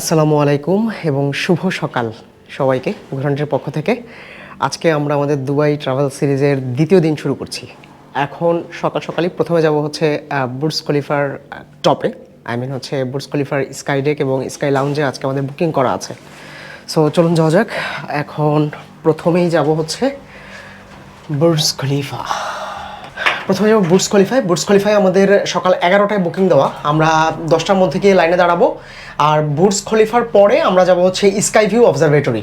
আসসালামু আলাইকুম এবং শুভ সকাল সবাইকে ঘুরান্টের পক্ষ থেকে। আজকে আমরা আমাদের দুবাই ট্রাভেল সিরিজের দ্বিতীয় দিন শুরু করছি। এখন সকাল সকালই প্রথমে যাব হচ্ছে বুর্স খলিফার টপে আই মিন হচ্ছে বুর্স খলিফার স্কাই ডেক এবং স্কাই লাউঞ্জে আজকে আমাদের বুকিং করা আছে। সো চলুন যাওয়া যাক। এখন প্রথমেই যাব হচ্ছে বুর্স খলিফা প্রথমে যাব বুটস কোয়ালিফাই বুটস কোয়ালিফাই আমাদের সকাল এগারোটায় বুকিং দেওয়া। আমরা দশটার মধ্যে গিয়ে লাইনে দাঁড়াবো। আর বুটস খলিফার পরে আমরা যাব হচ্ছে sky view observatory.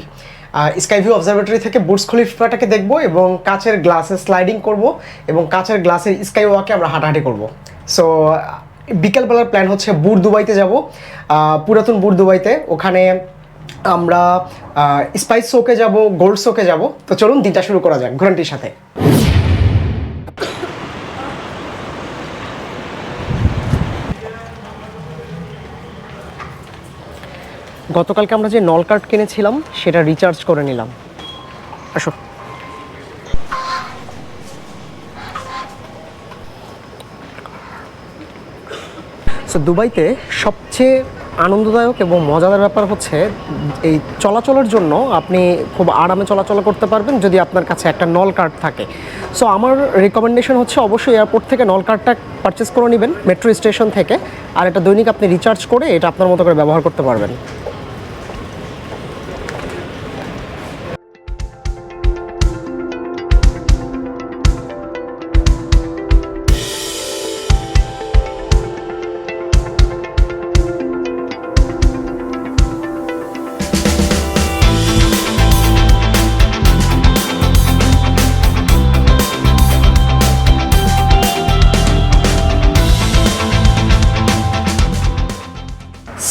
Sky view observatory থেকে বুটস খলিফাটাকে দেখব এবং কাচের গ্লাসে স্লাইডিং করব এবং কাচের গ্লাসের স্কাই ওয়াকে আমরা হাঁটাহাঁটি করব। সো বিকেলবেলার প্ল্যান হচ্ছে বুর দুবাইতে যাব। পুরাতন বুর দুবাইতে। ওখানে আমরা স্পাইস শোকে যাব গোল্ড শোকে যাব। তো চলুন দিনটা শুরু করা যাক ঘোরান্টির সাথে। গতকালকে আমরা যে নল কার্ড কিনেছিলাম, সেটা রিচার্জ করে নিলাম। আসো। সো দুবাইতে সবচেয়ে আনন্দদায়ক এবং মজাদার ব্যাপার হচ্ছে, এই চলাচলের জন্য আপনি খুব আরামে চলাচল করতে পারবেন যদি আপনার কাছে একটা নল কার্ড থাকে। সো আমার রেকমেন্ডেশন হচ্ছে অবশ্যই এয়ারপোর্ট থেকে নল কার্ডটা পারচেস করে নেবেন মেট্রো স্টেশন থেকে, আর এটা দৈনিক আপনি রিচার্জ করে এটা আপনার মতো করে ব্যবহার করতে পারবেন।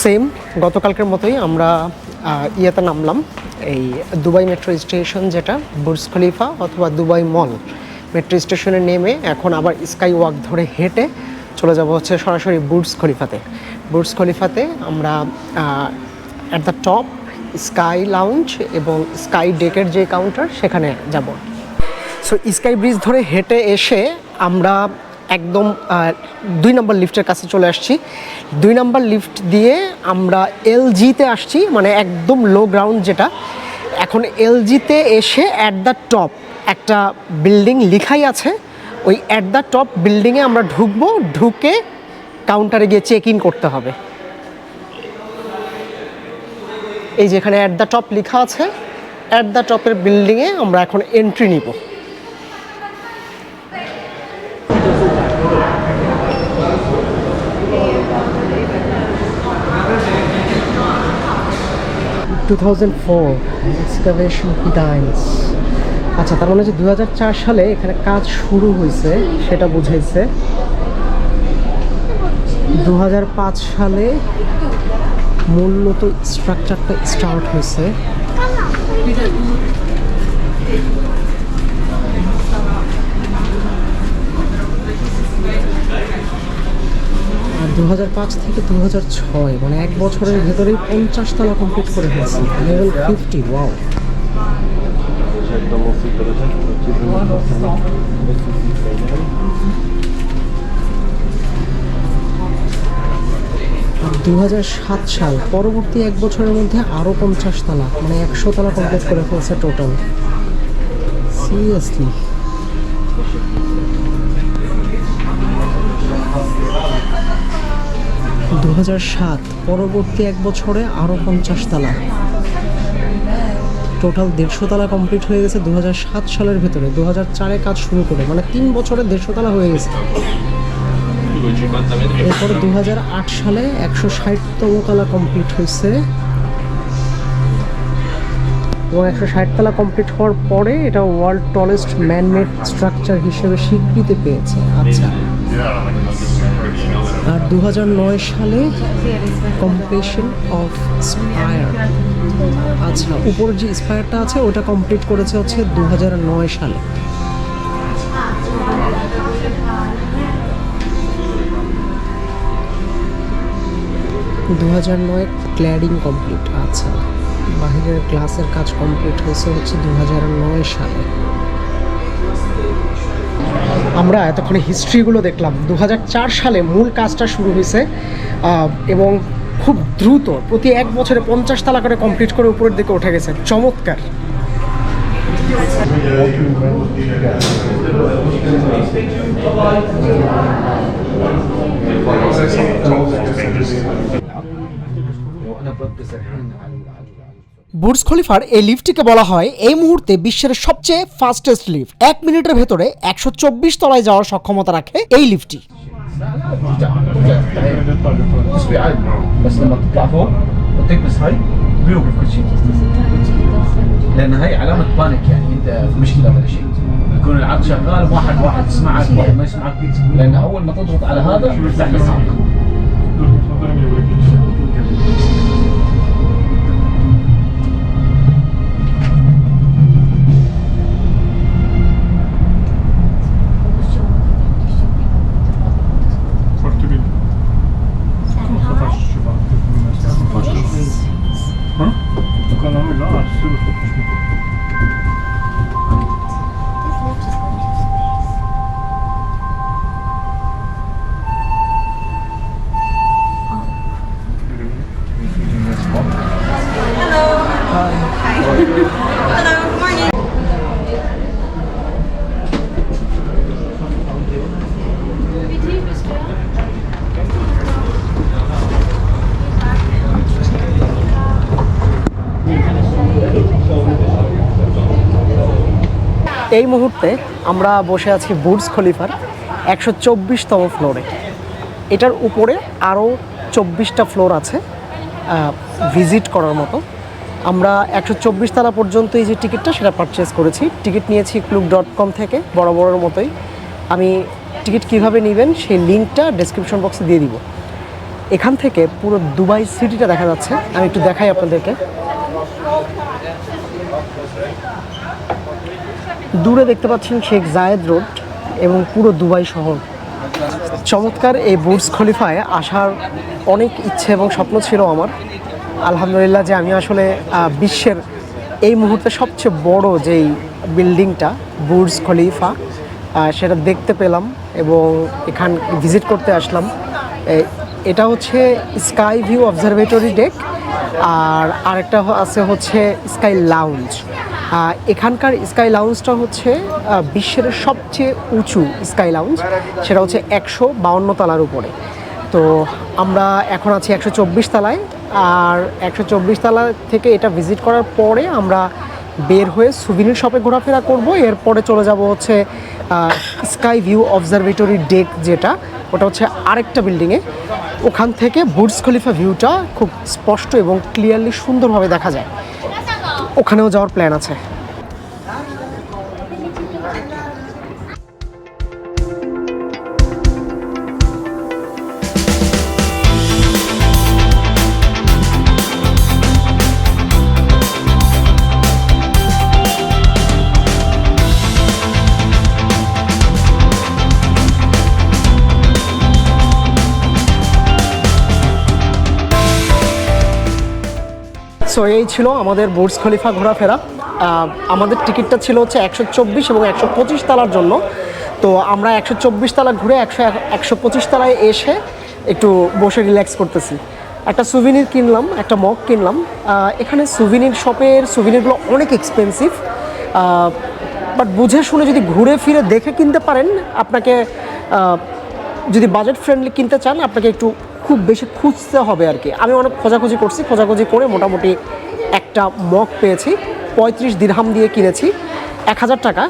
সেম, গতকালকের মতোই আমরা ইয়েতে নামলাম, এই দুবাই মেট্রো স্টেশন যেটা, বুর্জ খলিফা অথবা দুবাই মল। মেট্রো স্টেশনে নেমে এখন আবার স্কাই ওয়াক ধরে হেঁটে চলে যাব হচ্ছে সরাসরি বুর্জ খলিফাতে। বুর্জ খলিফাতে আমরা at the top sky lounge এবং স্কাই ডেকের যে কাউন্টার সেখানে যাব। সো স্কাই ব্রিজ ধরে হেঁটে এসে আমরা একদম দুই নম্বর লিফটের কাছে চলে আসছি। দুই নম্বর লিফট দিয়ে আমরা এলজিতে আসছি মানে একদম লো গ্রাউন্ড যেটা। এখন এলজিতে এসে অ্যাট দ্য টপ একটা বিল্ডিং লিখাই আছে। ওই অ্যাট দ্য টপ বিল্ডিংয়ে আমরা ঢুকবো, ঢুকে কাউন্টারে গিয়ে চেক ইন করতে হবে। এই যেখানে অ্যাট দ্য টপ লেখা আছে অ্যাট দ্য টপের বিল্ডিংয়ে আমরা এখন এন্ট্রি নিব। টু থাউজেন্ড ফোর এক্সকাভেশন ডাইনস আচ্ছা তার মানে হচ্ছে দু হাজার চার সালে এখানে কাজ শুরু হয়েছে, সেটা বুঝাইছে। দু হাজার পাঁচ সালে মূলত স্ট্রাকচারটা স্টার্ট হয়েছে। দু হাজার পাঁচ থেকে দু হাজার ছয় মানে এক বছরের ভেতরেই পঞ্চাশ তলা কমপ্লিট করে ফেলছি। লেভেল ফিফটি ওয়াও দু হাজার সাত সাল, পরবর্তী এক বছরের মধ্যে আরও পঞ্চাশ তলা মানে একশো তলা কমপ্লিট করে ফেলছে টোটাল সিরিয়াসলি সাত, পরবর্তী এক বছরে আরও পঞ্চাশ তালা। টোটাল দেড়শো তালা কমপ্লিট হয়ে গেছে দু সালের ভেতরে। দু চারে কাজ শুরু করে মানে তিন বছরে দেড়শো তালা হয়ে গেছে। এরপরে দুহাজার আট সালে একশো ষাটতম তলা কমপ্লিট হয়েছে। এবং একশো ষাট তলা কমপ্লিট হওয়ার পরে এটা ওয়ার্ল্ড টলেস্ট ম্যানমেড স্ট্রাকচার হিসেবে স্বীকৃতি পেয়েছে। আচ্ছা। আর দু হাজার নয় সালে কম্পিটিশন অফ স্পায়ার আচ্ছা উপরের যে স্পায়ারটা আছে, ওটা কমপ্লিট করেছে হচ্ছে দু হাজার নয় সালে। দু হাজার নয় ক্ল্যাডিং কমপ্লিট আচ্ছা। বাহিরের ক্লাসের কাজ কমপ্লিট হয়েছে হচ্ছে দু হাজার নয় সালে। আমরা এতক্ষণে হিস্ট্রিগুলো দেখলাম। দু হাজার চার সালে মূল কাজটা শুরু হয়েছে এবং খুব দ্রুত প্রতি এক বছরে পঞ্চাশ তালা করে কমপ্লিট করে উপরের দিকে উঠে গেছে। চমৎকার। বুর্জ খলিফার এই লিফটটিকে বলা হয় এই মুহূর্তে বিশ্বের সবচেয়ে ফাস্টেস্ট লিফট এক মিনিটের ভেতরে একশো চব্বিশ তলায় যাওয়ার সক্ষমতা রাখে এই লিফটটি تصوي عادي بس لما تطلع فوق وتكبس هاي بيوقف كل شيء لان هاي علامه بانيك يعني انت في مشكله ولا شيء يكون العرض شغال واحد واحد يسمعك واحد ما يسمعك لان اول ما تضغط على هذا بيفتح لك এই মুহূর্তে আমরা বসে আছি বুর্জ খলিফার একশো চব্বিশতম ফ্লোরে। এটার উপরে আরও চব্বিশটা ফ্লোর আছে ভিজিট করার মতো। আমরা একশো চব্বিশ তালা পর্যন্ত এই যে টিকিটটা সেটা পারচেস করেছি। টিকিট নিয়েছি ক্লুক ডট কম থেকে বড় বড়োর মতোই। আমি টিকিট কীভাবে নেবেন সেই লিঙ্কটা ডেসক্রিপশন বক্সে দিয়ে দিব। এখান থেকে পুরো দুবাই সিটিটা দেখা যাচ্ছে। আমি একটু দেখাই আপনাদেরকে। দূরে দেখতে পাচ্ছেন শেখ জায়েদ রোড এবং পুরো দুবাই শহর। চমৎকার এই বুর্জ খলিফায় আসার অনেক ইচ্ছে এবং স্বপ্ন ছিল আমার। আলহামদুলিল্লাহ যে আমি আসলে বিশ্বের এই মুহূর্তে সবচেয়ে বড় যেই বিল্ডিংটা, বুর্জ খলিফা সেটা দেখতে পেলাম এবং এখান ভিজিট করতে আসলাম। এটা হচ্ছে স্কাই ভিউ অবজারভেটরি ডেক আর আরেকটা আছে হচ্ছে স্কাই লাউঞ্জ। এখানকার স্কাই লাউঞ্জটা হচ্ছে বিশ্বের সবচেয়ে উঁচু স্কাই লাউঞ্জ সেটা হচ্ছে একশো বাউন্ন তলার উপরে। তো আমরা এখন আছি একশো চব্বিশ তলায়। আর একশো চব্বিশ তলা থেকে এটা ভিজিট করার পরে আমরা বের হয়ে সুভিনির শপে ঘোরাফেরা করব। এরপরে চলে যাব হচ্ছে স্কাই ভিউ অবজারভেটরি ডেক যেটা, ওটা হচ্ছে আরেকটা বিল্ডিংয়ে ওখান থেকে বুর্জ খলিফা ভিউটা খুব স্পষ্ট এবং ক্লিয়ারলি সুন্দরভাবে দেখা যায়। ওখানেও যাওয়ার প্ল্যান আছে। সো এই ছিল আমাদের বুর্জ খলিফা ঘোরাফেরা। আমাদের টিকিটটা ছিল হচ্ছে একশো চব্বিশ এবং একশো পঁচিশ তালার জন্য। তো আমরা একশো চব্বিশ তালা ঘুরে একশো একশো পঁচিশ তালায় এসে একটু বসে রিল্যাক্স করতেছি। একটা সুভিনির কিনলাম, একটা মগ কিনলাম। এখানে সুভিনির শপের সুভিনিরগুলো অনেক এক্সপেন্সিভ বাট বুঝে শুনে যদি ঘুরে ফিরে দেখে কিনতে পারেন, আপনাকে যদি বাজেট ফ্রেন্ডলি কিনতে চান, আপনাকে একটু খুব বেশি খুঁজতে হবে আর কি। আমি অনেক খোঁজাখুঁজি করছি, খোঁজাখুঁজি করে মোটামুটি একটা মগ পেয়েছি, পঁয়ত্রিশ দিরহাম দিয়ে কিনেছি, এক হাজার টাকা।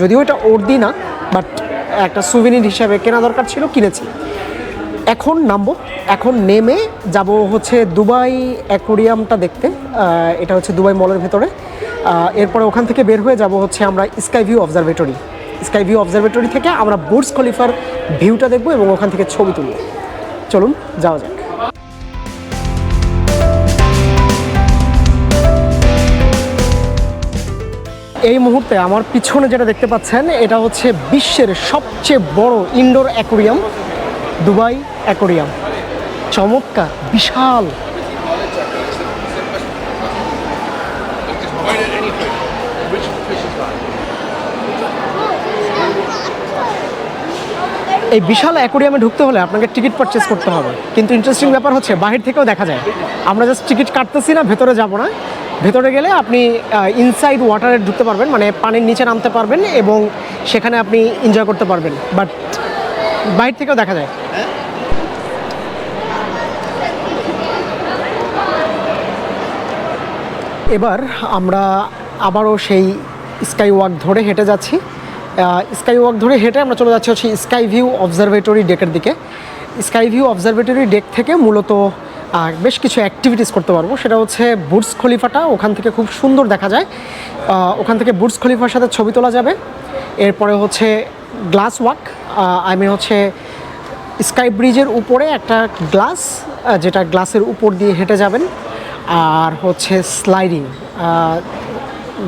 যদিও এটা ওর্দি না বাট একটা সুভিনির হিসাবে কেনা দরকার ছিল, কিনেছি। এখন নামবো, এখন নেমে যাব হচ্ছে দুবাই অ্যাকোরিয়ামটা দেখতে। এটা হচ্ছে দুবাই মলের ভেতরে। এরপরে ওখান থেকে বের হয়ে যাব হচ্ছে আমরা sky view observatory. Sky view observatory থেকে আমরা বুর্জ খলিফার ভিউটা দেখব এবং ওখান থেকে ছবি তুলব। চলুন, যাওয়া যাক। এই মুহূর্তে আমার পিছনে যেটা দেখতে পাচ্ছেন, এটা হচ্ছে বিশ্বের সবচেয়ে বড় ইনডোর অ্যাকোরিয়াম দুবাই অ্যাকোরিয়াম চমৎকার, বিশাল। এই বিশাল অ্যাকোরিয়ামে ঢুকতে হলে আপনাকে টিকিট পারচেস করতে হবে। কিন্তু ইন্টারেস্টিং ব্যাপার হচ্ছে, বাহির থেকেও দেখা যায়। আমরা জাস্ট টিকিট কাটতেছি না, ভেতরে যাব না। ভেতরে গেলে আপনি ইনসাইড ওয়াটারে ঢুকতে পারবেন মানে পানির নিচে নামতে পারবেন এবং সেখানে আপনি এনজয় করতে পারবেন। বাট বাইরে থেকেও দেখা যায়। এবার আমরা আবারও সেই স্কাই ওয়াক ধরে হেঁটে যাচ্ছি। স্কাই ওয়াক ধরে হেঁটে আমরা চলে যাচ্ছি হচ্ছে স্কাই ভিউ অবজারভেটরি ডেকের দিকে। স্কাই ভিউ অবজারভেটরি ডেক থেকে মূলত বেশ কিছু অ্যাক্টিভিটিস করতে পারব। সেটা হচ্ছে বুটস খলিফাটা ওখান থেকে খুব সুন্দর দেখা যায়। ওখান থেকে বুটস খলিফার সাথে ছবি তোলা যাবে। এরপরে হচ্ছে গ্লাস ওয়াক আই মিন হচ্ছে স্কাই ব্রিজের উপরে একটা গ্লাস যেটা গ্লাসের উপর দিয়ে হেঁটে যাবেন। আর হচ্ছে স্লাইডিং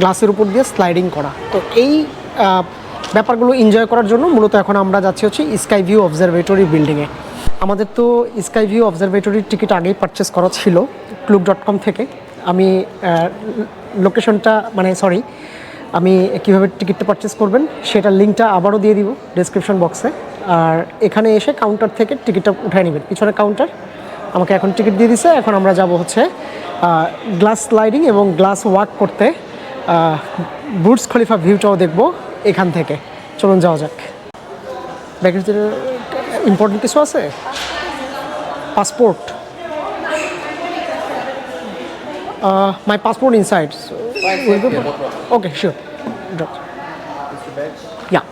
গ্লাসের উপর দিয়ে স্লাইডিং করা। তো এই ব্যাপারগুলো এনজয় করার জন্য মূলত এখন আমরা যাচ্ছি হচ্ছে স্কাই ভিউ অবজারভেটরি বিল্ডিংয়ে আমাদের তো স্কাই ভিউ অবজারভেটরির টিকিট আগেই পারচেস করা ছিল ক্লুক ডট কম থেকে। আমি লোকেশনটা মানে সরি আমি কীভাবে টিকিটটা পারচেস করবেন সেটার লিঙ্কটা আবারও দিয়ে দিব ডেসক্রিপশন বক্সে আর এখানে এসে কাউন্টার থেকে টিকিটটা উঠায় নেবেন। পিছনে কাউন্টার আমাকে এখন টিকিট দিয়ে দিছে। এখন আমরা যাব হচ্ছে গ্লাস স্লাইডিং এবং গ্লাস ওয়াক করতে। বুটস খলিফা ভিউটাও দেখব। এখান থেকে। চলুন যাওয়া যাক। ব্যাগের ভিতরে ইম্পর্টেন্ট কিছু আছে? Passport my passport inside okay sure Yeah.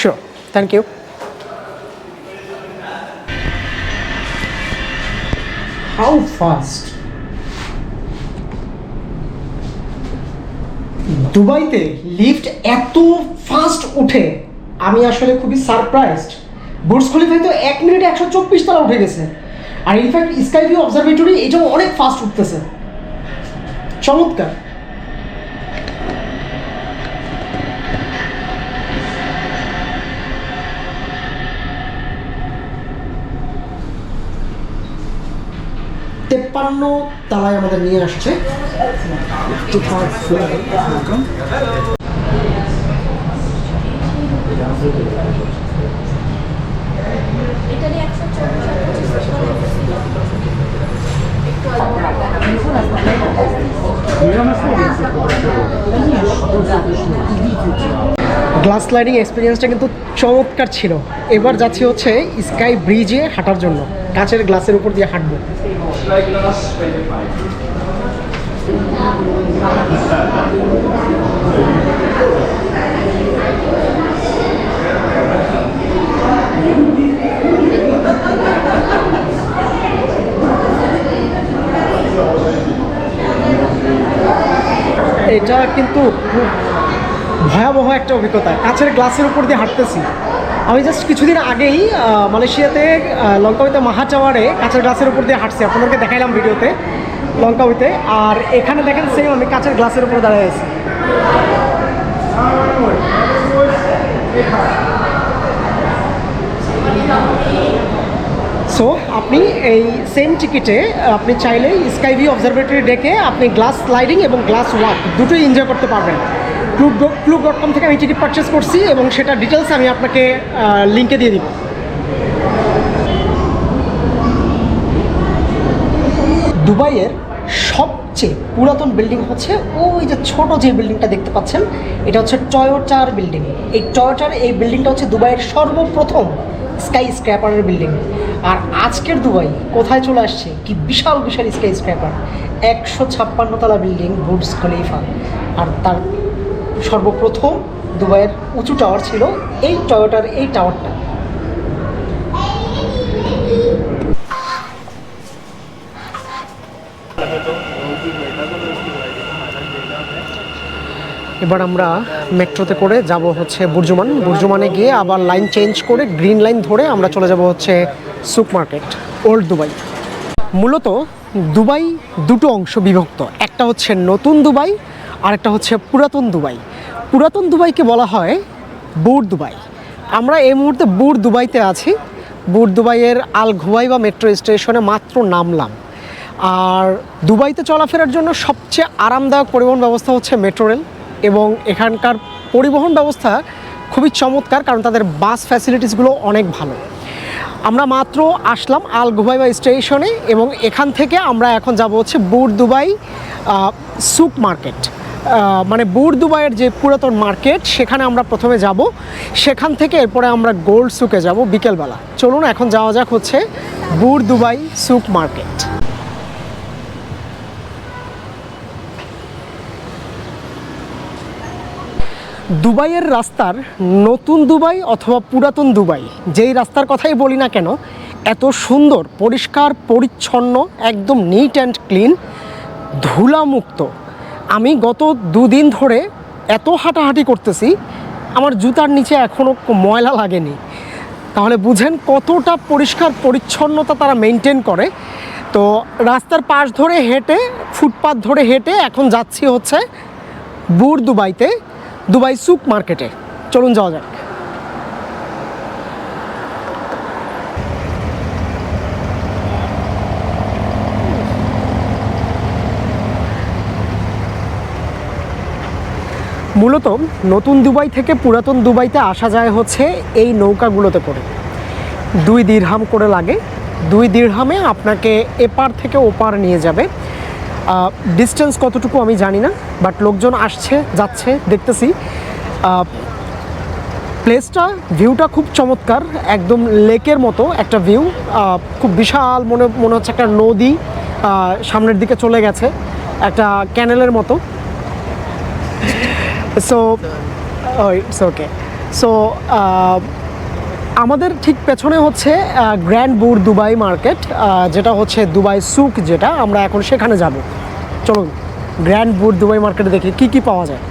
Sure. Thank you. How fast? দুবাইতে লিফট এত ফাস্ট উঠে, আমি আসলে খুবই সারপ্রাইজড বুর্স খলিফায় তো এক মিনিটে একশো চব্বিশ তারা উঠে গেছে। আর in fact sky view observatory এটাও অনেক ফাস্ট উঠতেছে। চমৎকার। তেপ্পান্ন তালায় আমাদের নিয়ে আসছে। গ্লাস স্লাইডিং এক্সপিরিয়েন্সটা কিন্তু চমৎকার ছিল। এবার যাচ্ছি হচ্ছে স্কাই ব্রিজে হাঁটার জন্য। কাঁচের গ্লাসের উপর দিয়ে হাঁটবো। এটা কিন্তু খুব ভয়াবহ একটা অভিজ্ঞতা। কাছের গ্লাসের উপর দিয়ে হাঁটতেছি। আমি জাস্ট কিছুদিন আগেই মালয়েশিয়াতে লঙ্কাউইতে মাহা টাওয়ারে কাঁচের গ্লাসের উপর দিয়ে হাঁটছি। আপনাদেরকে দেখাইলাম ভিডিওতে লঙ্কাউইতে আর এখানে দেখেন সেম আমি কাঁচের গ্লাসের উপর দাঁড়িয়ে আছি। সো আপনি এই সেম টিকিটে আপনি চাইলে স্কাই ভিউ অবজারভেটরি ডেকে আপনি গ্লাস স্লাইডিং এবং গ্লাস ওয়াক দুটোই এনজয় করতে পারবেন। ক্লুব ডট কম থেকে আমি টিকিট পারচেস করছি এবং সেটা ডিটেলস আমি আপনাকে লিঙ্কে দিয়ে দিব। দুবাইয়ের সবচেয়ে পুরাতন বিল্ডিং হচ্ছে ওই যে ছোট যে বিল্ডিংটা দেখতে পাচ্ছেন, এটা হচ্ছে টয়োটার বিল্ডিং এই টয়োটার এই বিল্ডিংটা হচ্ছে দুবাইয়ের সর্বপ্রথম স্কাই স্ক্র্যাপারের বিল্ডিং আর আজকের দুবাই কোথায় চলে আসছে? কি বিশাল বিশাল স্কাই স্ক্র্যাপার একশো ছাপ্পান্নতলা বিল্ডিং বুটস খলিফা আর তার সর্বপ্রথম দুবাইয়ের উঁচু টাওয়ার ছিল এই টয়োটার, এই টাওয়ারটা। এবার আমরা মেট্রোতে করে যাব হচ্ছে বুর্জুমান। বুর্জুমানে গিয়ে আবার লাইন চেঞ্জ করে গ্রিন লাইন ধরে আমরা চলে যাব হচ্ছে সুপ মার্কেট, ওল্ড দুবাই। মূলত দুবাই দুটো অংশ বিভক্ত। একটা হচ্ছে নতুন দুবাই আর একটা হচ্ছে পুরাতন দুবাই। পুরাতন দুবাইকে বলা হয় বুর দুবাই। আমরা এই মুহূর্তে বুর দুবাইতে আছি। বুর দুবাইয়ের আল ঘুবাই বা মেট্রো স্টেশনে মাত্র নামলাম। আর দুবাইতে চলাফেরার জন্য সবচেয়ে আরামদায়ক পরিবহন ব্যবস্থা হচ্ছে মেট্রো রেল এবং এখানকার পরিবহন ব্যবস্থা খুবই চমৎকার কারণ তাদের বাস ফ্যাসিলিটিসগুলো অনেক ভালো। আমরা মাত্র আসলাম আল গুবাইবা স্টেশনে এবং এখান থেকে আমরা এখন যাব হচ্ছে বুর দুবাই সুক মার্কেট। মানে বুর দুবাইয়ের যে পুরাতন মার্কেট, সেখানে আমরা প্রথমে যাব। সেখান থেকে এরপরে আমরা গোল্ড সুকে যাব বিকেলবেলা। চলুন, এখন যাওয়া যাক হচ্ছে বুর দুবাই সুক মার্কেট। দুবাইয়ের রাস্তার নতুন দুবাই অথবা পুরাতন দুবাই, যেই রাস্তার কথাই বলি না কেন, এত সুন্দর, পরিষ্কার, পরিচ্ছন্ন, একদম নিট অ্যান্ড ক্লিন ধুলামুক্ত। আমি গত দুদিন ধরে এত হাঁটাহাঁটি করতেছি, আমার জুতার নিচে এখনও ময়লা লাগেনি। তাহলে বুঝেন কতটা পরিষ্কার পরিচ্ছন্নতা তারা মেনটেন করে। তো রাস্তার পাশ ধরে হেঁটে ফুটপাথ ধরে হেঁটে এখন যাচ্ছি হচ্ছে বুর দুবাইতে, দুবাই সুক মার্কেটে চলুন যাওয়া যাক। মূলত নতুন দুবাই থেকে পুরাতন দুবাইতে আসা যায় হচ্ছে এই নৌকাগুলোতে করে। দুই দিরহাম করে লাগে। দুই দিরহামে আপনাকে এপার থেকে ওপার নিয়ে যাবে। ডিস্টেন্স কতটুকু আমি জানি না বাট লোকজন আসছে, যাচ্ছে, দেখতেছি। প্লেসটা ভিউটা খুব চমৎকার, একদম লেকের মতো একটা ভিউ খুব বিশাল মনে মনে হচ্ছে একটা নদী সামনের দিকে চলে গেছে, একটা ক্যানেলের মতো। সো ইটস ওকে সো আমাদের ঠিক পেছনে হচ্ছে গ্র্যান্ড বুর দুবাই মার্কেট যেটা হচ্ছে দুবাই সুক যেটা আমরা এখন সেখানে যাব। চলুন গ্র্যান্ড বুর দুবাই মার্কেটে দেখি কি কি পাওয়া যায়।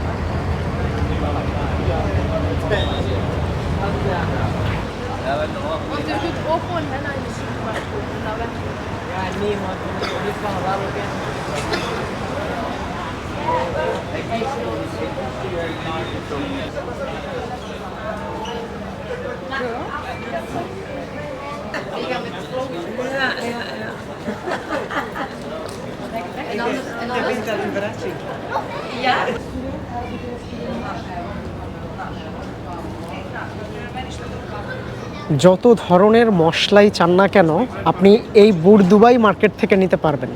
যত ধরনের মশলাই চান না কেন, আপনি এই বুর দুবাই মার্কেট থেকে নিতে পারবেন।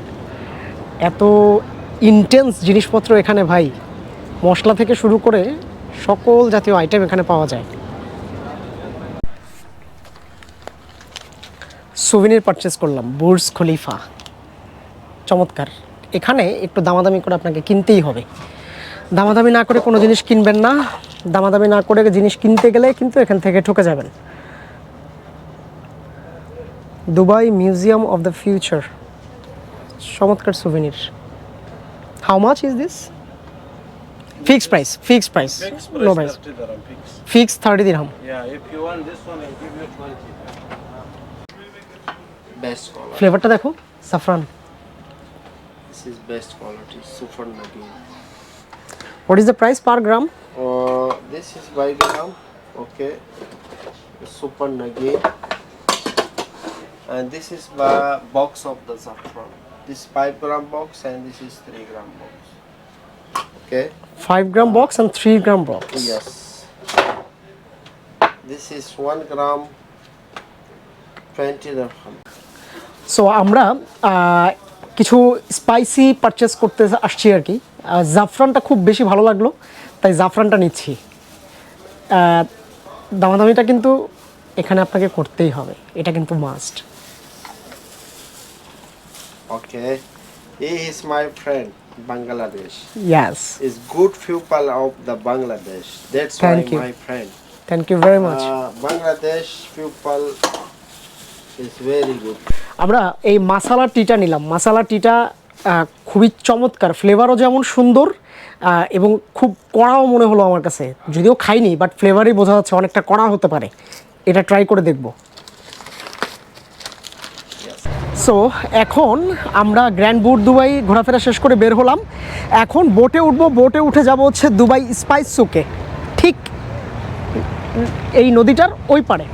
এত ইন্টেন্স জিনিসপত্র এখানে ভাই। মশলা থেকে শুরু করে সকল জাতীয় আইটেম এখানে পাওয়া যায়। সুভিনির পারচেস করলাম বুর্স খলিফা চমৎকার। এখানে একটু দামাদামি করে আপনাকে কিনতেই হবে। দামাদামি না করে কোনো জিনিস কিনবেন না। দামাদামি না করে জিনিস কিনতে গেলে কিন্তু এখান থেকে ঠকে যাবেন। Dubai museum of the future চমৎকার souvenir how much is this Fix price fix price no price 30 dirham fix. Fix thirty dirham Yeah, if you want this one, I'll give you 20. Best quality. ফ্লেভারটা দেখো saffron This is best quality. Super Nagin. What is the price per gram Uh, this is by gram. Okay. Super Nagin. And this is by box of the saffron. This 5 gram box and this is 3 gram box. Okay. Five gram box and three gram box Yes. This is 1 gram 20 dirham. So আমরা কিছু spicy purchase করতে আসছি আর কি জাফরানটা খুব বেশি ভালো লাগল তাই জাফরানটা নিচ্ছি দামাদামিটা কিন্তু এখানে আপনাকে করতেই হবে এটা কিন্তু must Okay. He is my friend, Bangladesh. Yes is good people of the Bangladesh. That's Thank why you. my friend. Thank you very much Uh, Bangladesh people is very good. আমরা এই মাসালা টিটা নিলাম মাসালা টিটা খুবই চমৎকার ফ্লেভারও যেমন সুন্দর এবং খুব কড়াও মনে হলো আমার কাছে যদিও খাইনি বাট ফ্লেভারই বোঝা যাচ্ছে অনেকটা কড়া হতে পারে এটা ট্রাই করে দেখব সো এখন আমরা গ্র্যান্ড বুট দুবাই ঘোরাফেরা শেষ করে বের হলাম। এখন বোটে উঠবো বোটে উঠে যাব হচ্ছে দুবাই স্পাইস সুকে ঠিক এই নদীটার ওই পারে।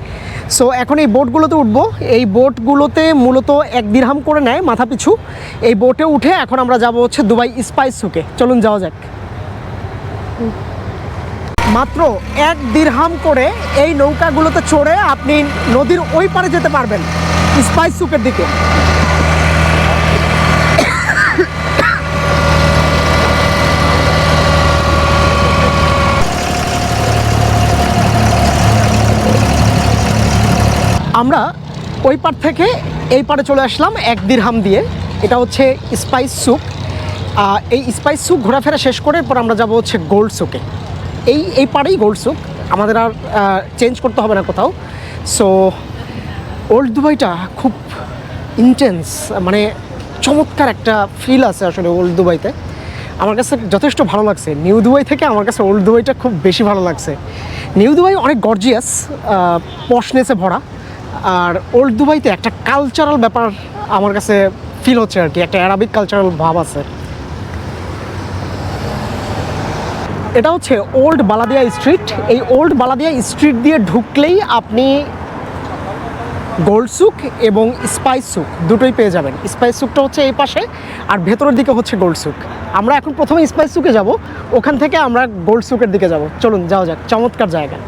সো এখন এই বোটগুলোতে উঠবো। এই বোটগুলোতে মূলত এক দিরহাম করে নেয় মাথা পিছু। এই বোটে উঠে এখন আমরা যাব হচ্ছে দুবাই স্পাইস সুকে চলুন যাওয়া যাক। মাত্র এক দিরহাম করে এই নৌকাগুলোতে চড়ে আপনি নদীর ওই পারে যেতে পারবেন। স্পাইস সুকের দিকে। আমরা ওই পার থেকে এই পারে চলে আসলাম এক দিরহাম দিয়ে। এটা হচ্ছে স্পাইস আহ, এই স্পাইস সুক ঘোরাফেরা শেষ করে এরপর আমরা যাব হচ্ছে গোল্ড সুকে এই এই পারেই গোল্ড সুক আমাদের আর চেঞ্জ করতে হবে না কোথাও। সো ওল্ড দুবাইটা খুব ইন্টেন্স মানে চমৎকার একটা ফিল আছে আসলে ওল্ড দুবাইতে। আমার কাছে যথেষ্ট ভালো লাগছে। নিউ দুবাই থেকে আমার কাছে ওল্ড দুবাইটা খুব বেশি ভালো লাগছে। নিউ দুবাই অনেক গর্জিয়াস পশনেসে ভরা। আর ওল্ড দুবাইতে একটা কালচারাল ব্যাপার আমার কাছে ফিল হচ্ছে আর কি, একটা অ্যারাবিক কালচারাল ভাব আছে। এটা হচ্ছে ওল্ড বালাদিয়া স্ট্রিট এই ওল্ড বালাদিয়া স্ট্রিট দিয়ে ঢুকলেই আপনি গোল্ড সুক এবং স্পাইস সুক দুটোই পেয়ে যাবেন। স্পাইস সুকটা হচ্ছে এই পাশে, আর ভেতরের দিকে হচ্ছে গোল্ড সুক আমরা এখন প্রথমে স্পাইস সুকে যাব, ওখান থেকে আমরা গোল্ড সুকের দিকে যাব। চলুন, যাওয়া যাক, চমৎকার জায়গা।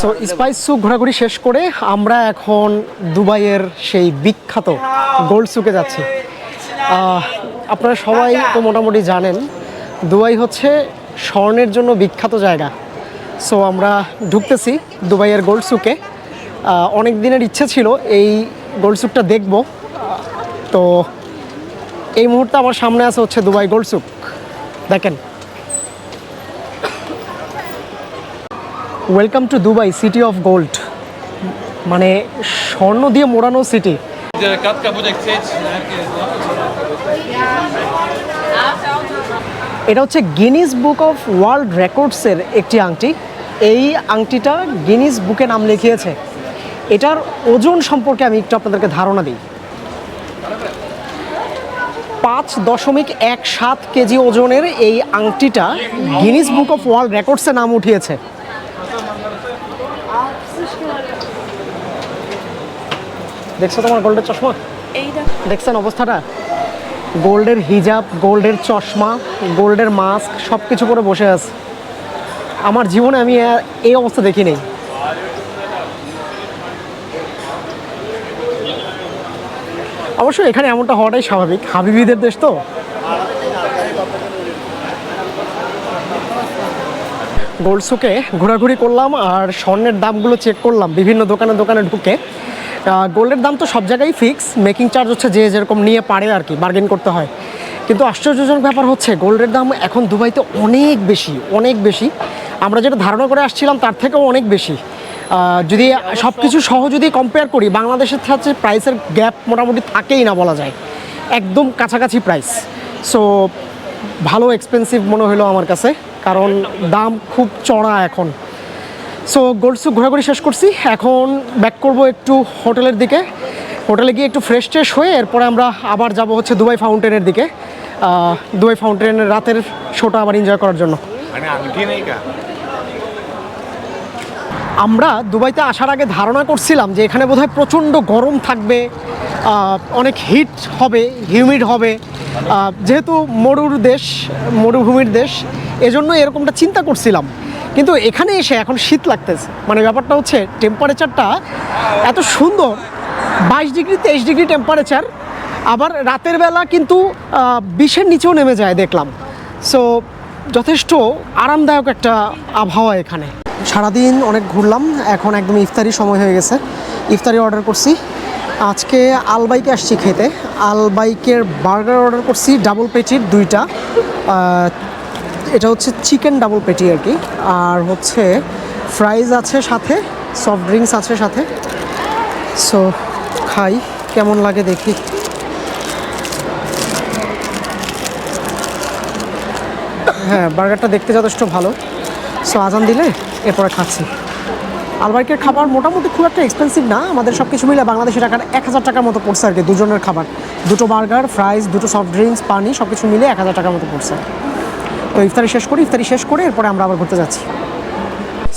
সো স্পাইস সুক ঘোরাঘুরি শেষ করে আমরা এখন দুবাইয়ের সেই বিখ্যাত গোল্ড সুকে যাচ্ছি। আপনারা সবাই তো মোটামুটি জানেন, দুবাই হচ্ছে স্বর্ণের জন্য বিখ্যাত জায়গা। সো আমরা ঢুকতেছি দুবাইয়ের গোল্ড সুকে অনেক দিনের ইচ্ছে ছিল এই গোল্ড সুকটা দেখব। তো এই মুহূর্তে আমার সামনে আছে হচ্ছে দুবাই গোল্ড সুক দেখেন। Welcome to Dubai city of gold মানে স্বর্ণ দিয়ে মোড়ানো সিটি এটা হচ্ছে গিনিস বুক অফ ওয়ার্ল্ড রেকর্ডসের একটি আংটি। এই আংটিটা গিনিস বুকে নাম লিখিয়েছে। এটার ওজন সম্পর্কে আমি একটু আপনাদেরকে ধারণা দিই। পাঁচ দশমিক এক সাত কেজি ওজনের এই আংটিটা গিনিস বুক অফ ওয়ার্ল্ড রেকর্ডসে নাম উঠিয়েছে। দেখছ তোমার গোল্ডের চশমা? দেখছেন অবস্থাটা? গোল্ডের হিজাব, গোল্ডের চশমা, গোল্ডের মাস্ক সব কিছু পরে বসে আছে। আমার জীবনে আমি এই অবস্থা দেখি নেই অবশ্য এখানে এমনটা হওয়াটাই স্বাভাবিক। হাবিবিদের দেশ তো। গোল্ড সুকে ঘোরাঘুরি করলাম আর স্বর্ণের দামগুলো চেক করলাম বিভিন্ন দোকানে দোকানে ঢুকে। গোল্ডের দাম তো সব জায়গায় ফিক্স মেকিং চার্জ হচ্ছে যে যেরকম নিয়ে পারে আর কি বার্গেন করতে হয়। কিন্তু আশ্চর্যজনক ব্যাপার হচ্ছে গোল্ডের দাম এখন দুবাইতে অনেক বেশি অনেক বেশি। আমরা যেটা ধারণা করে আসছিলাম, তার থেকেও অনেক বেশি। যদি সব কিছু সহ যদি কম্পেয়ার করি, বাংলাদেশের সাথে প্রাইসের গ্যাপ মোটামুটি থাকেই না বলা যায়। একদম কাছাকাছি প্রাইস সো ভালো এক্সপেন্সিভ মনে হলো আমার কাছে, কারণ দাম খুব চড়া এখন। সো গোল্ডসুক ঘোরাঘুরি শেষ করছি। এখন ব্যাক করব একটু হোটেলের দিকে। হোটেলে গিয়ে একটু ফ্রেশ ট্রেশ হয়ে এরপরে আমরা আবার যাব হচ্ছে দুবাই ফাউন্টেনের দিকে। দুবাই ফাউন্টেনের রাতের শোটা আবার এনজয় করার জন্য। ka? আমরা দুবাইতে আসার আগে ধারণা করছিলাম যে এখানে বোধহয় প্রচণ্ড গরম থাকবে অনেক হিট হবে হিউমিড হবে। যেহেতু মরুর দেশ মরুভূমির দেশ এজন্য এরকমটা চিন্তা করছিলাম। কিন্তু এখানে এসে এখন শীত লাগতেছে। মানে ব্যাপারটা হচ্ছে টেম্পারেচারটা এত সুন্দর, বাইশ ডিগ্রি, তেইশ ডিগ্রি টেম্পারেচার আবার রাতের বেলা কিন্তু বিশের নিচেও নেমে যায় দেখলাম। সো যথেষ্ট আরামদায়ক একটা আবহাওয়া এখানে। সারাদিন অনেক ঘুরলাম, এখন একদম ইফতারি সময় হয়ে গেছে। ইফতারি অর্ডার করছি। আজকে আলবাইকে আসছি খেতে। আলবাইকের বার্গার অর্ডার করছি ডাবল পেটির দুইটা এটা হচ্ছে চিকেন ডাবল পেটি আর কি। আর হচ্ছে ফ্রাইজ আছে সাথে সফট ড্রিঙ্কস আছে সাথে। সো খাই, কেমন লাগে দেখি। হ্যাঁ বার্গারটা দেখতে যথেষ্ট ভালো। সো আজান দিলে এরপরে খাচ্ছি। আলবার্কের খাবার মোটামুটি খুব একটা এক্সপেন্সিভ না। আমাদের সব কিছু মিলে বাংলাদেশি টাকার এক হাজার টাকার মতো পড়ছে আর কি, দুজনের খাবার। দুটো বার্গার ফ্রাইজ দুটো সফট ড্রিঙ্কস পানি সব কিছু মিলে এক হাজার টাকার মতো পড়ছে। তো ইফতারি শেষ করি, ইফতারি শেষ করে এরপরে আমরা আবার ঘুরতে যাচ্ছি।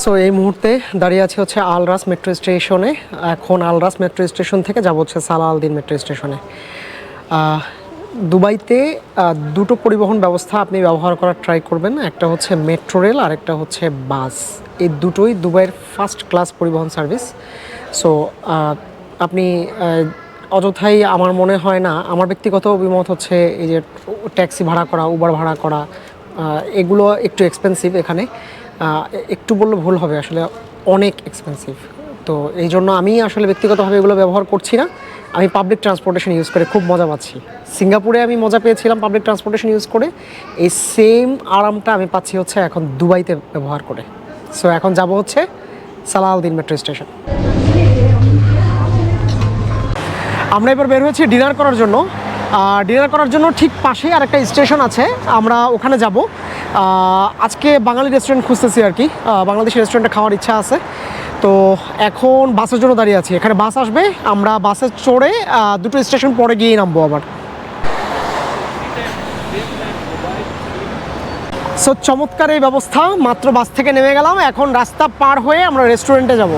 সো এই মুহূর্তে দাঁড়িয়ে আছি হচ্ছে আলরাস মেট্রো স্টেশনে। এখন আলরাস মেট্রো স্টেশন থেকে যাব হচ্ছে সালা আলদিন মেট্রো স্টেশনে। দুবাইতে দুটো পরিবহন ব্যবস্থা আপনি ব্যবহার করার ট্রাই করবেন। একটা হচ্ছে মেট্রো রেল আর একটা হচ্ছে বাস। এই দুটোই দুবাইয়ের ফার্স্ট ক্লাস পরিবহন সার্ভিস সো আপনি অযথাই আমার মনে হয় না, আমার ব্যক্তিগত অভিমত হচ্ছে এই যে ট্যাক্সি ভাড়া করা উবার ভাড়া করা এগুলো একটু এক্সপেন্সিভ এখানে। একটু বললে ভুল হবে, আসলে অনেক এক্সপেন্সিভ তো এই জন্য আমি আসলে ব্যক্তিগতভাবে এগুলো ব্যবহার করছি না। আমি পাবলিক ট্রান্সপোর্টেশন ইউজ করে খুব মজা পাচ্ছি। সিঙ্গাপুরে আমি মজা পেয়েছিলাম পাবলিক ট্রান্সপোর্টেশন ইউজ করে। এই সেম আরামটা আমি পাচ্ছি হচ্ছে এখন দুবাইতে ব্যবহার করে। সো এখন যাব হচ্ছে সালাউদ্দিন মেট্রো স্টেশন আমরা এবার বের হয়েছি ডিনার করার জন্য। ডিনার করার জন্য ঠিক পাশেই আর একটা স্টেশন আছে। আমরা ওখানে যাব। আজকে বাঙালি রেস্টুরেন্ট খুঁজতেছি আর কি। বাংলাদেশি রেস্টুরেন্টে খাওয়ার ইচ্ছা আছে। তো এখন বাসের জন্য দাঁড়িয়ে আছি। এখানে বাস আসবে। আমরা বাসে চড়ে দুটো স্টেশন পরে গিয়ে নামবো আবার। সো চমৎকার এই ব্যবস্থা। মাত্র বাস থেকে নেমে গেলাম। এখন রাস্তা পার হয়ে আমরা রেস্টুরেন্টে যাব।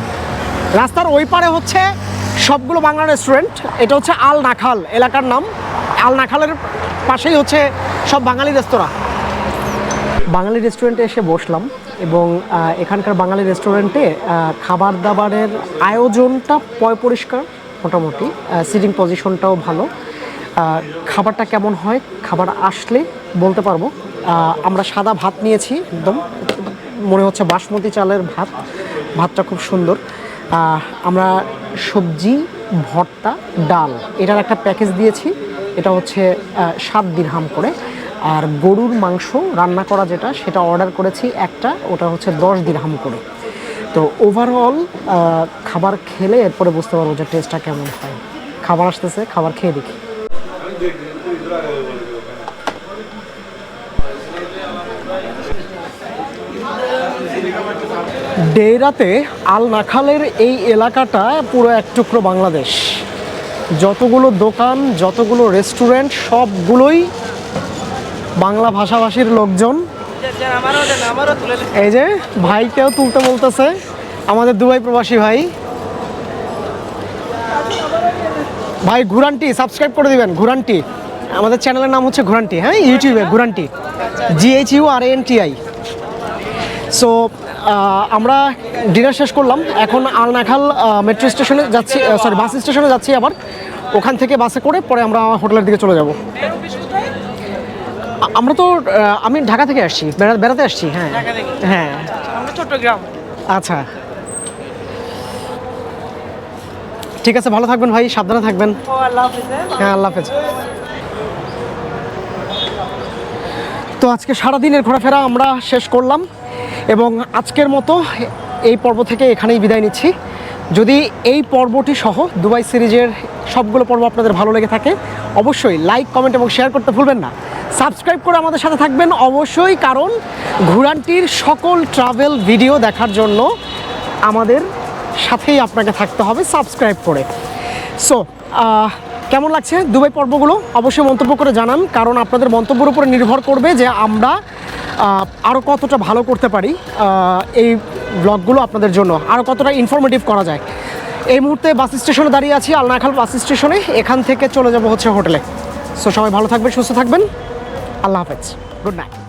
রাস্তার ওই পারে হচ্ছে সবগুলো বাংলা রেস্টুরেন্ট এটা হচ্ছে আল নাখাল এলাকার নাম। আল নাখালের পাশেই হচ্ছে সব বাঙালি রেস্তোরাঁ বাঙালি রেস্টুরেন্টে এসে বসলাম এবং এখানকার বাঙালি রেস্টুরেন্টে খাবার দাবারের আয়োজনটা পয় পরিষ্কার, মোটামুটি। সিটিং পজিশনটাও ভালো। খাবারটা কেমন হয়, খাবার আসলে বলতে পারব। আমরা সাদা ভাত নিয়েছি একদম। মনে হচ্ছে বাসমতি চালের ভাত। ভাতটা খুব সুন্দর। আমরা সবজি, ভর্তা, ডাল। এটার একটা প্যাকেজ দিয়েছি। এটা হচ্ছে সাত দিরহাম করে। আর গরুর মাংস রান্না করা যেটা, সেটা অর্ডার করেছি একটা, ওটা হচ্ছে দশ দিরহাম করে। তো ওভারঅল খাবার খেলে এরপরে বুঝতে পারব যে টেস্টটা কেমন হয়। খাবার আসতেছে, খাবার খেয়ে দেখি। ডেরাতে আল নাখালের এই এলাকাটা পুরো এক টুকরো বাংলাদেশ। যতগুলো দোকান, যতগুলো রেস্টুরেন্ট, সবগুলোই বাংলা ভাষাভাষীর লোকজন। এই যে ভাইকেও তুলতে বলতেছে, আমাদের দুবাই প্রবাসী ভাই। ভাই, ঘুরানটি সাবস্ক্রাইব করে দিবেন, ঘুরানটি। আমাদের চ্যানেলের নাম হচ্ছে ঘুরানটি হ্যাঁ? ইউটিউবে ঘুরানটি। G H U R N T I so আমরা ডিনার শেষ করলাম। এখন আলনাখাল মেট্রো স্টেশনে যাচ্ছি সরি বাস স্টেশনে যাচ্ছি আবার। ওখান থেকে বাসে করে পরে আমরা হোটেলের দিকে চলে যাব। আমরা তো আমি ঢাকা থেকে আসছি বেড়াতে আসছি হ্যাঁ। হ্যাঁ। চট্টগ্রাম। আচ্ছা। ঠিক আছে ভালো থাকবেন ভাই সাবধানে থাকবেন। হ্যাঁ? হ্যাঁ আল্লাহ হাফেজ। তো আজকে সারাদিনের ঘোরাফেরা আমরা শেষ করলাম। এবং আজকের মতো এই পর্ব থেকে এখানেই বিদায় নিচ্ছি। যদি এই পর্বটি সহ দুবাই সিরিজের সবগুলো পর্ব আপনাদের ভালো লেগে থাকে, অবশ্যই লাইক কমেন্ট এবং শেয়ার করতে ভুলবেন না। সাবস্ক্রাইব করে আমাদের সাথে থাকবেন অবশ্যই, কারণ ঘুরানটির সকল ট্রাভেল ভিডিও দেখার জন্য আমাদের সাথেই আপনাকে থাকতে হবে সাবস্ক্রাইব করে। সো কেমন লাগছে দুবাই পর্বগুলো? অবশ্যই মন্তব্য করে জানান, কারণ আপনাদের মন্তব্যের উপরে নির্ভর করবে যে আমরা আরও কতটা ভালো করতে পারি এই ব্লগগুলো আপনাদের জন্য আরও কতটা ইনফরমেটিভ করা যায়। এই মুহূর্তে বাস স্টেশনে দাঁড়িয়ে আছি, আলনাখাল বাস স্টেশনে এখান থেকে চলে যাব হচ্ছে হোটেলে সো সবাই ভালো থাকবেন, সুস্থ থাকবেন। আল্লাহ হাফেজ। Good night